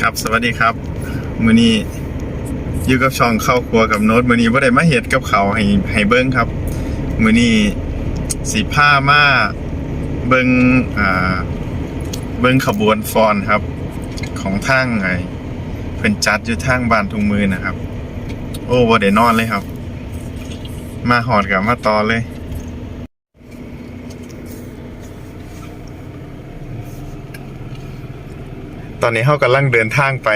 ครับ สวัสดีครับมือนี้อยู่กับช่องเข้าครัวกับโน้ตมือนี้ว่าได้มาเห็ดกับเขาให้ให้เบิ้งครับมือนี้สีผ้ามาเบิ้งอ่าเบิ้งขบวนฟอนครับ ของทางไงเป็นจัดอยู่ทางบ้านทุงมือนะครับ โอ้ว่าได้นอนเลยครับ มาหอดกับมาต่อเลย ตอนนี้เขากำลังเดินทางไป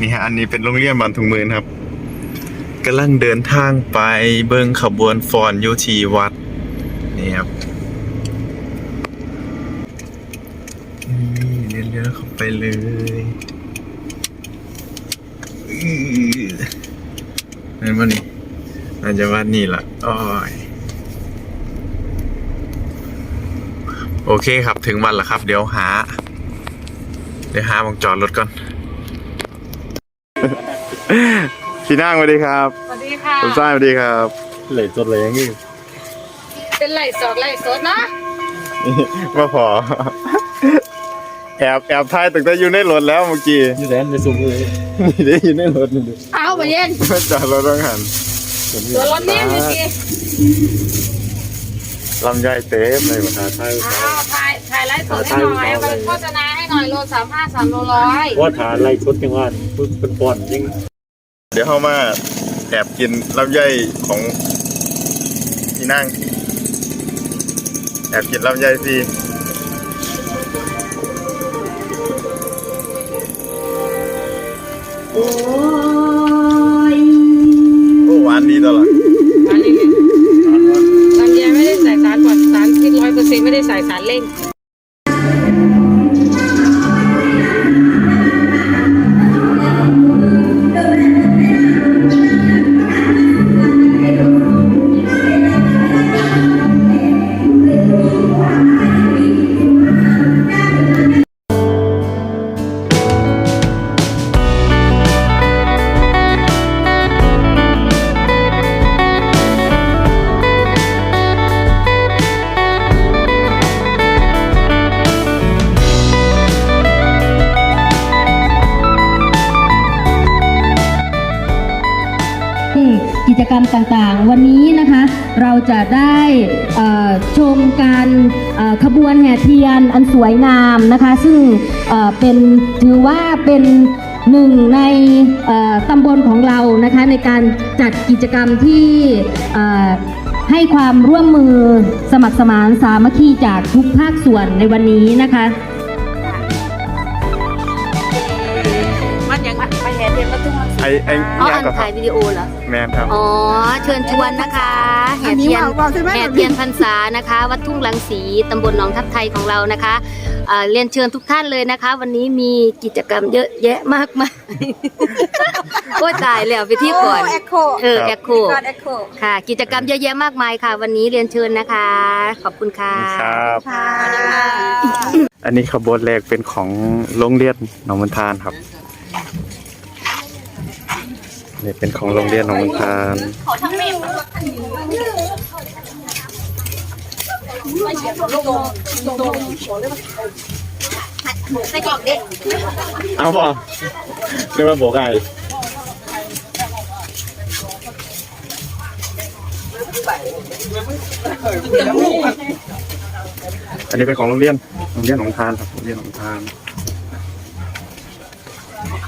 นี่ฮะอันนี้เป็นโรงเรียนบานทุงมือครับกำลังเดินทางไปเบิ้งขบวนฟอนยูทีวัดนี่ครับนี่เลี้ยวเลี้ยวเข้าไปเลยนั่นวะนี่น่าจจะวัดนี่ละอ้อยโอเคครับถึงวันแล้วครับ เดี๋ยวหา เดี๋ยวหาวงจอดรถก่อน พี่นั่งสวัสดีครับสวัสดีค่ะคุณซ้ายสวัสดีครับ ไหลจดอะไรอย่างงี้เป็นไหลสอกไหลสดเนาะมาพอ แอบแอบถ่ายตั้งแต่อยู่ในรถแล้วเมื่อกี้ยี่แสนในซุ้มเลยนี่ได้อยู่ในรถนี่ดิเอาไปเย็นมาจอดรถต้องหันตัวรถเนี่ยเมื่อกี้ลำไยเต็มเลยว่ะหาไทยเอาถ่ายถ่ายไลฟ์สดให้หน่อยเอาไปโฆษณาให้ หน่อยโลสามห้าสามโลร้อยว่าฐานไล่ชดจังหวัดเป็นป่อนยิ่งเดี๋ยวเข้ามาแอบกินลำไยของพี่นั่ง แอบกินลำไยฟรีโอ้ยโอ้หวานดีตลอดอันนี้ลำไยไม่ได้ใส่สารปลอดสารพิษร้อยเปอร์เซ็นต์ไม่ได้ใส่สารเร่งางๆ วันนี้นะคะเราจะได้ชมการขบวนแห่เทียนอันสวยงามนะคะ ซึ่งเป็นถือว่าเป็นหนึ่งในตำบลของเรานะคะในการจัดกิจกรรมที่ให้ความร่วมมือสมัครสมานสามัคคีจากทุกภาคส่วนในวันนี้นะคะ ไอ้ไอ้อ๋ออัย่างนกับครัถ่าบยวิดีโอเหรอ แมนครับ อ๋อ เชิญชวนนะคะแห่เทียนแห่เทียนพรรษานะคะ วัดทุ่งลังสีตำบลหนองทับไทยของเรานะคะเอ่อเรียนเชิญทุกท่านเลยนะคะ วันนี้มีกิจกรรมเยอะแยะมากมาย โอ้ยตายแล้วไปที่ก่อนแอคโคเออแอคโคก่อนแอคโคค่ะ กิจกรรมเยอะแยะมากมายค่ะ วันนี้เรียนเชิญนะคะ ขอบคุณค่ะ ครับ ค่ะอันนี้ขบวนแรกเป็นของโรงเรียนหนองมันทานครับ นี่เป็นของโรงเรียนหนองมันทานใส่กล่องเด็กเอาป่ะเรียกว่าโบกไก่อันนี้เป็นของโรงเรียน โรงเรียนหนองทานครับ โรงเรียนหนองทาน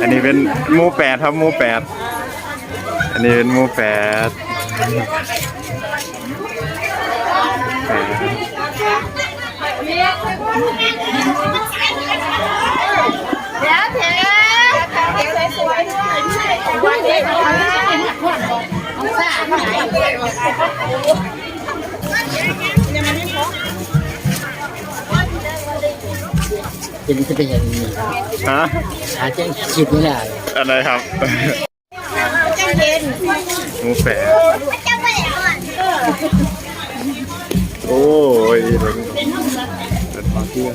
อันนี้เป็นหมูแปดครับหมูแปดอันนี้เป็นหมูแปดแปด แถมแถมสวยๆวันนี้เราไม่ได้ขวัญบอกเอาซ่ามาไหนยังไม่พอเป็นจะเป็นอย่างนี้ฮะหาแจ้งคิดไม่ได้อะไรครับเย็นหมูแฝดโอ้ยเป็นความเที่ยง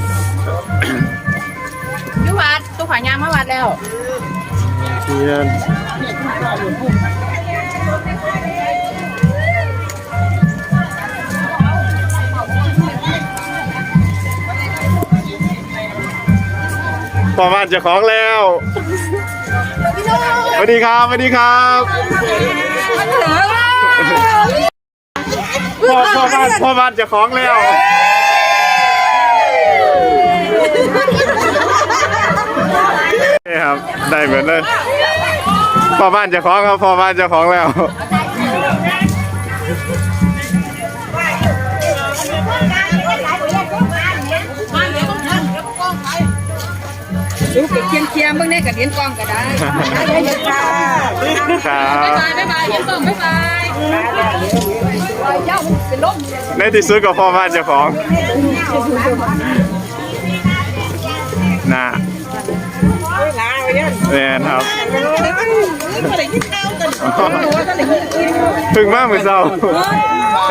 ขวายางมาวัดแล้วเทียนพอบ้านเจะของแล้วสวัสดีครับสวัสดีครับพ่อพ่อบ้านพ่อบ้านเจะของแล้วนี่ ครับ ได้เหมือนเลยพ่อบ้านเจะของครับพ่อบ้านเจะของแล้วดูเคียงเคียงเมื่อนี้กับเลี้ยงกล้องก็ได้ครับบ๊ายบายบ๊ายบายเลี้ยงกล้องบ๊ายบายเจ้าเป็นลมในที่สุดก็พ่อบ้านเจ้าของ แม่นครับถึงมากเหมือนเศร้า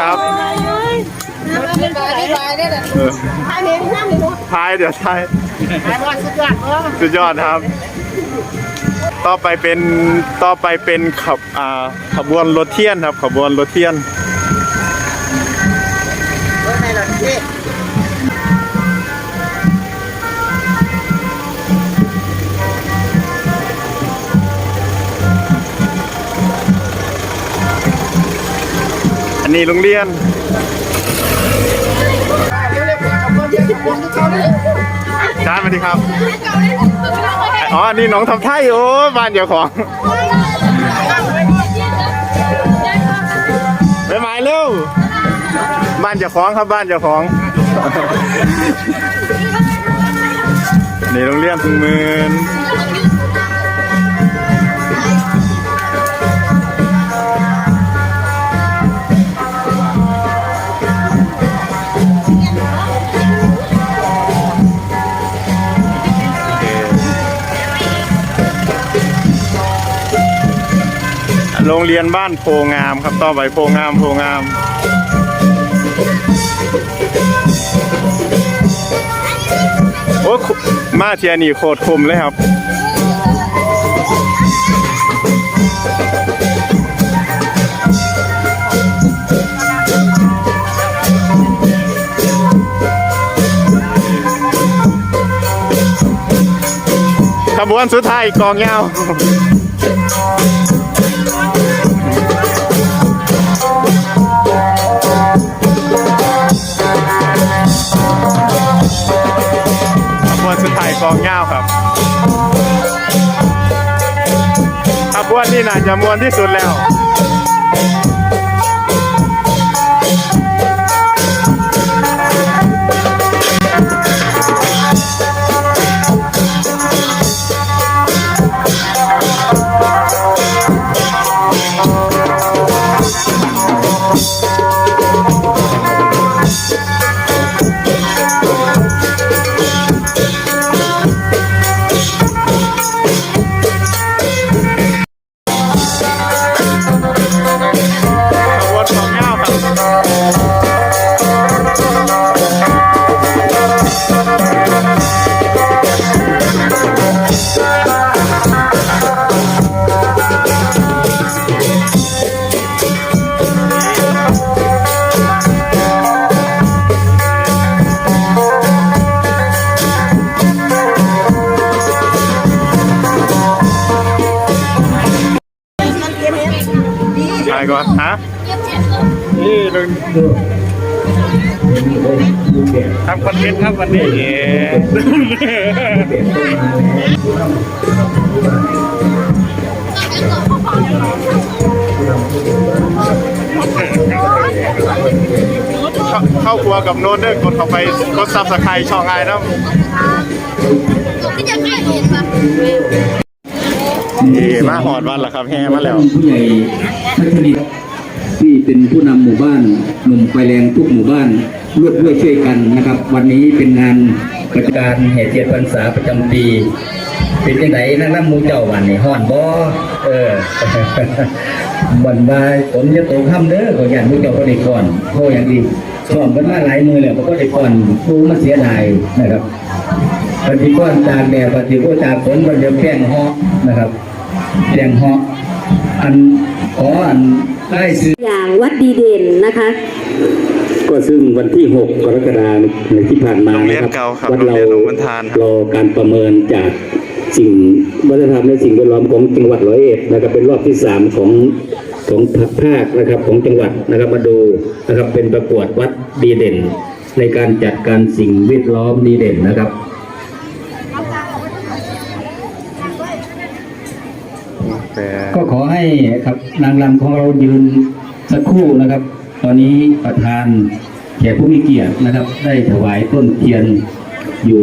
ครับบ๊ายบายบ๊ายบายเนี่ยเออทายเดี๋ยวทายสุดยอดครับ ต่อไปเป็นต่อไปเป็นขับอ่าขบวนรถเทียนครับ ขบวนรถเทียน นนี้โรงเรียนจ้าสวัสดีครับ อ๋อ นี่น้องทำไทยโอ้บ้านเดียวของไปหมายเร็ว บ้านเจ้าของครับบ้านเจ้าของ นี่โรงเรียนพึงมืน รงเรียนบ้านโพงามครับต่อไปโพงามโพงาม โอ้มาเทียนี่โคตรคมเลยครับขบวนสุดท้ายกองยาว กองยาวครับขบวนนี่น่าจะมวนที่สุดแล้วายก่อนฮะนี่ลุงทำคอนเทนต์ครับวันนี้เข้าเข้าครัวกับโน้ตเด้อกดเข้าไปกดซับสไครต์ช่องไอ้นะ นี่มาหอดวันละครับแห่มาแล้วผู้ใหญ่พัชริตที่เป็นผู้นำหมู่บ้านหนุ่มไฟแรงทุกหมู่บ้านร่วมด้วยช่วยกันนะครับ วันนี้เป็นงานกิจการแห่เทียนพรรษาประจำปี เป็นยังไงนั่งน้ำมูเจ้าวันนี้ฮ้อนบ่เออบันบายฝนจะตกค่ำเด้อขออย่างมูเจ้าก็ได้ก่อนโทอย่างดีซ้อมกันมาหลายมือแล้วก็ได้ก่อนผู้มาเสียดายนะครับปฏิก้อนจากแดดปฏิก้อนจากฝนมันจะแป้งเหอกนะครับ แป้งเหอกอันขออันได้ซื้ออย่างวัดดีเด่นนะคะ ก็ซึ่งวันที่ 6 กรกฎาคมที่ผ่านมาโรงเรียนนะครับเก่าครับวัดโรงเราเรียนหลวงพุทธาน รอการประเมินจากสิ่งวัฒนธรรมและสิ่งแวดล้อมของจังหวัดร้อยเอ็ดนะครับเป็นรอบที่3ของของภาคนะครับของจังหวัดนะครับมาดูนะครับเป็นประกวดวัดดีเด่น ในการจัดการสิ่งแวดล้อมดีเด่นนะครับ แต่ ก็ขอให้ครับนางรำของเรายืนสักครู่นะครับ ตอนนี้ประธานแขกผู้มีเกียรตินะครับ ได้ถวายต้นเทียนอยู่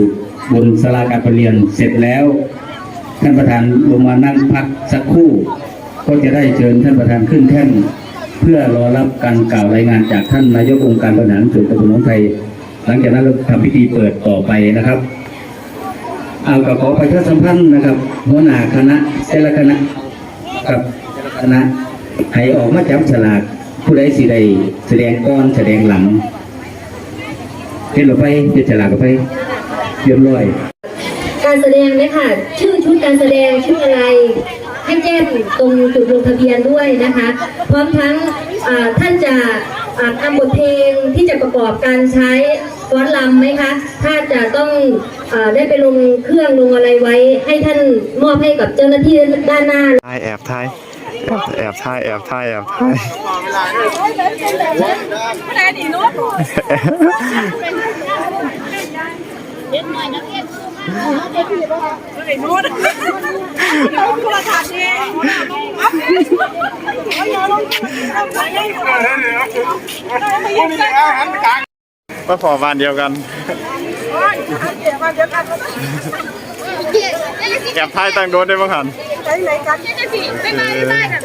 บนศาลาการประเรียนเสร็จแล้ว ท่านประธานลงมานั่งพักสักครู่ ก็จะได้เชิญท่านประธานขึ้นแท่นเพื่อรอรับการกล่าวรายงานจากท่านนายกองค์การบริหารส่วนตำบลหนองไทย หลังจากนั้นเราทำพิธีเปิดต่อไปนะครับเอาก็ขอประชาสัมพันธ์นะครับหัวหน้าคณะแต่ละคณะ ครับแต่ละคณะให้ออกมาจับฉลากผู้ใดสิได้แสดงก้อนแสดงหลังเห็นหรือไปเห็นฉลากไปเรียบร้อย การแสดงเลยค่ะ ชื่อชุดการแสดงชื่ออะไรให้แจ้งตรงจุดลงทะเบียนด้วยนะคะ พร้อมทั้งท่านจะอ่าทำบทเพลงที่จะประกอบการใช้ ฟ้อนรำไหมคะ ถ้าจะต้องอาได้ไปลงเครื่องลงอะไรไว้ ให้ท่านมอบให้กับเจ้าหน้าที่ด้านหน้าทายแอบทายแอบทายแอบทายแอบทายไม่ได้ดีเมาพอาอย่าลงเอาไปให้หมดเอาไปยังไงมาพอบ้านเดียวกันเดียวกันแอบทายตังโดนได้บ้างหันไหนกันจะผีไม่มาไม่ได้แบบ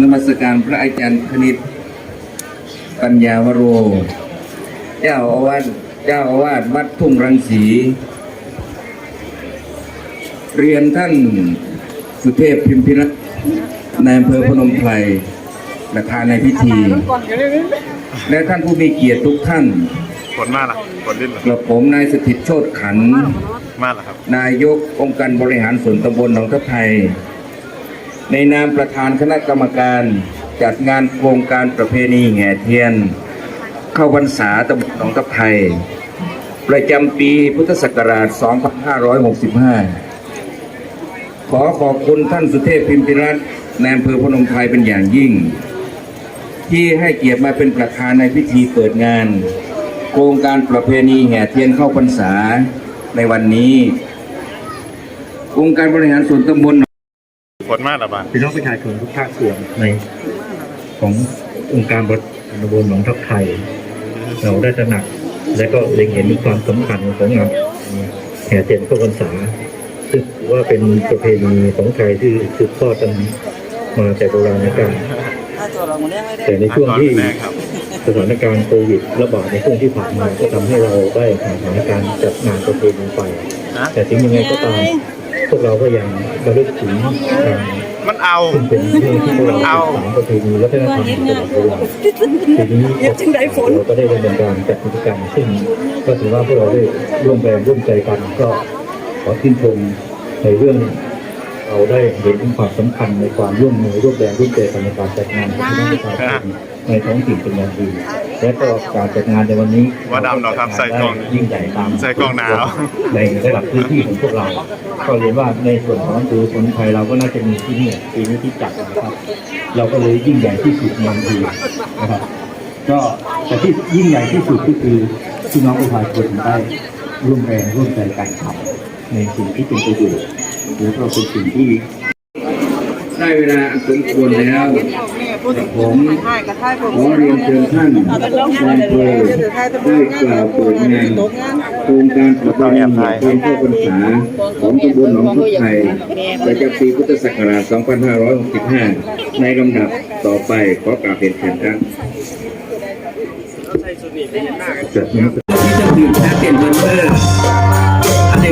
นมัสการพระอาจารย์คณิตปัญญาวโร เจ้าอาวาสเจ้าอาวาสวัดทุ่งรังสี เรียนท่านสุเทพพิมพิรัตน์ ในอำเภอพนมไพรประธานในพิธี และท่านผู้มีเกียรติทุกท่านผลมาล่ะผลดิ้นเหรอกระผมนายสถิตโชตขันธ์มาล่ะครับ นายกองค์การบริหารส่วนตำบลหนองทับไทย ในนามประธานคณะกรรมการจัดงานโครงการประเพณีแห่เทียน เข้าพรรษาตำบลหนองทับไทย ประจำปีพุทธศักราช 2565 ขอขอบคุณท่านสุเทพพิมพิรัตน์ ในอำเภอพนมไพรเป็นอย่างยิ่ง ที่ให้เกียรติมาเป็นประธานในพิธีเปิดงาน โครงการประเพณีแห่เทียนเข้าพรรษาในวันนี้องค์การบริหารส่วนตำบลผลมาล่ะบ้านพี่น้องประชาชนทุกภาคส่วนในขององค์การบริหารตำบลหนองทับไทย เราได้ตระหนักและก็เล็งเห็นความสำคัญของงานแห่เทียนเข้าพรรษาซึ่งถือว่าเป็นประเพณีของไทยที่สืบทอดกัน มาแต่โบราณกาลแต่ในช่วงที่สถานการณ์โควิดระบาดในช่วงที่ผ่านมาก็ทำให้เราได้หาสถานการณ์จัดงานประเพณีไปแต่ถึงยังไงก็ตามพวกเราก็ยังระลึกถึงการมันเอาซึ่งเป็นเรื่องที่พวกเราเอาสามประเพณีวัฒนธรรมตลอดเวลาทีนี้เราก็ได้ดำเนินการจัดกิจกรรมซึ่งก็ถือว่าพวกเราได้ร่วมแรงร่วมใจกันก็ขอชื่นชมในเรื่อง เราได้เห็นถึงความสำคัญในความร่วมมือร่วมแรงร่วมใจกันในการจัดงานของพี่น้องประชาชนในท้องถิ่นเป็นอย่างดีและก็การจัดงานในวันนี้ว่าดำเหรอครับใส่กล่องยิ่งใหญ่ตามใส่กล่องหนาวในระดับพื้นที่ของพวกเรา ก็เรียนว่าในส่วนของอำเภอสมุนไพรเราก็น่าจะมีที่นี่ปีนี้ที่จัดนะครับ เราก็เลยยิ่งใหญ่ที่สุดในอำเภอนะครับก็แต่ที่ยิ่งใหญ่ที่สุดก็คือพี่น้องประชาชนได้ร่วมแรงร่วมใจกันทำในสิ่งที่เป็นประโยชน์ แล้วก็เป็นสิ่งที่ได้เวลาอันสมควรแล้วผมขอเรียนเชิญท่านนายอำเภอได้กล่าวเปิดงานโครงการประเพณีเพลงเข้าพรรษาของตำบลหนองทุกไทยประจำปีพุทธศักราช 2565 ในลำดับต่อไปขอกราบเรียนเชิญครับจัดนี้ที่จะดื่มแค่เป็นเบอร์เอออันนี้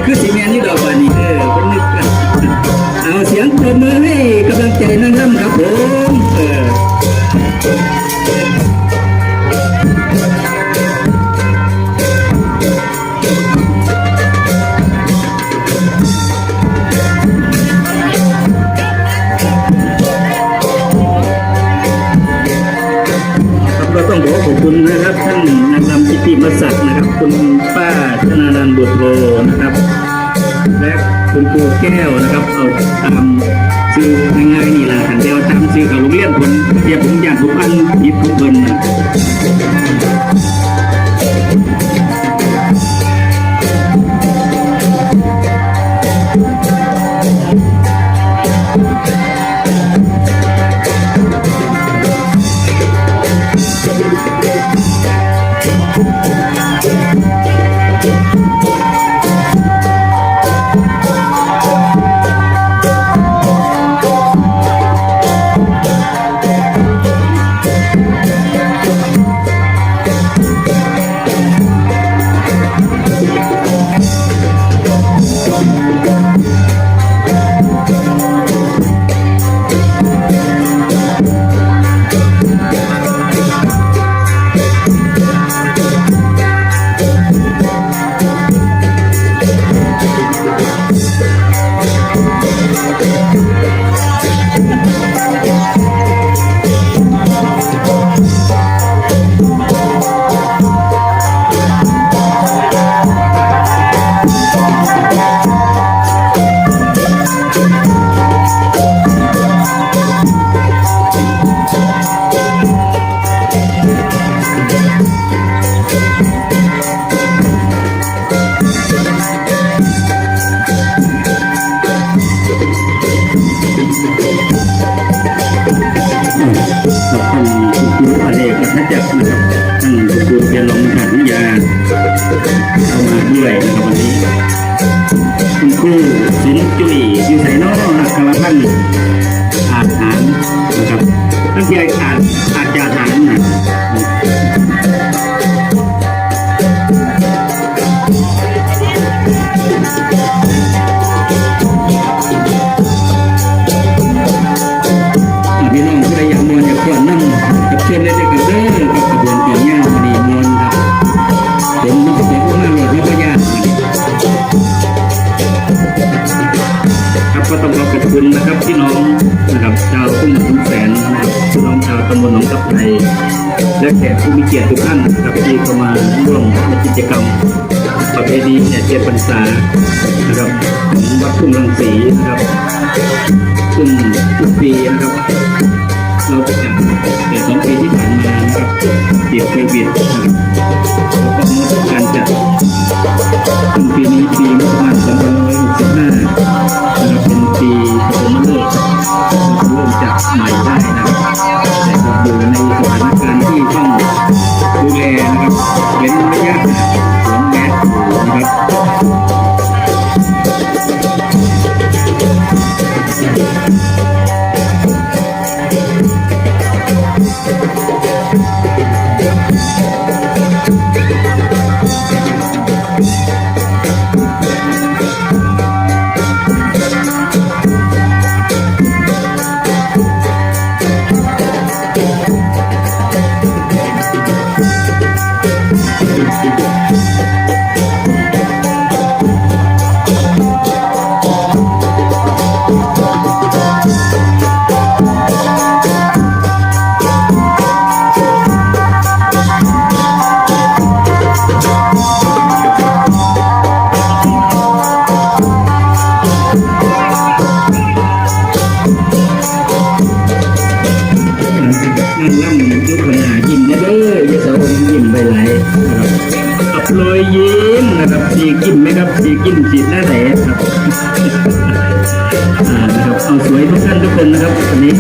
คือสีแมนนี่ดอกบานี่เออคนนึกกันเอาเสียงปรบมือให้กำลังใจนั่งร่ำครับผมเออ คุณครูสินจุลีอยู่ไสนอนักกรพันอาหารนะครับตั้งใจอาจอาจจะหารนะ ต้องขอขอบคุณนะครับพี่น้องนะครับชาวทุ่งขุนแสนนะครับพี่น้องชาวตำบลหนองทับไทและแขกผู้มีเกียรติทุกท่านนะครับที่เข้ามาร่วมในกิจกรรมประเพณีเนี่ยเจ็ดพรรษานะครับของวัดทุ่งรังสีนะครับซึ่งทุกปีนะครับเราจะจัดแต่สองปีที่ผ่านมานะครับติดโควิดนะครับแล้วก็งดการจัดซึ่งปีนี้ปีงบประมาณ2565 เริ่มจัดใหม่ได้นะครับแต่ก็อยู่ใน สีกินสีหน้าแหลครับอ่านะครับเอาสวยทุกท่านทุกคนนะครับวันนี้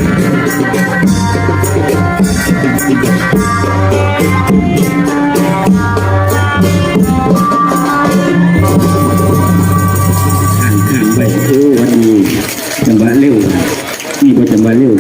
ข้างข้างไปโอ้วันนี้จังหวะเร็วนี่ก็จังหวะเร็ว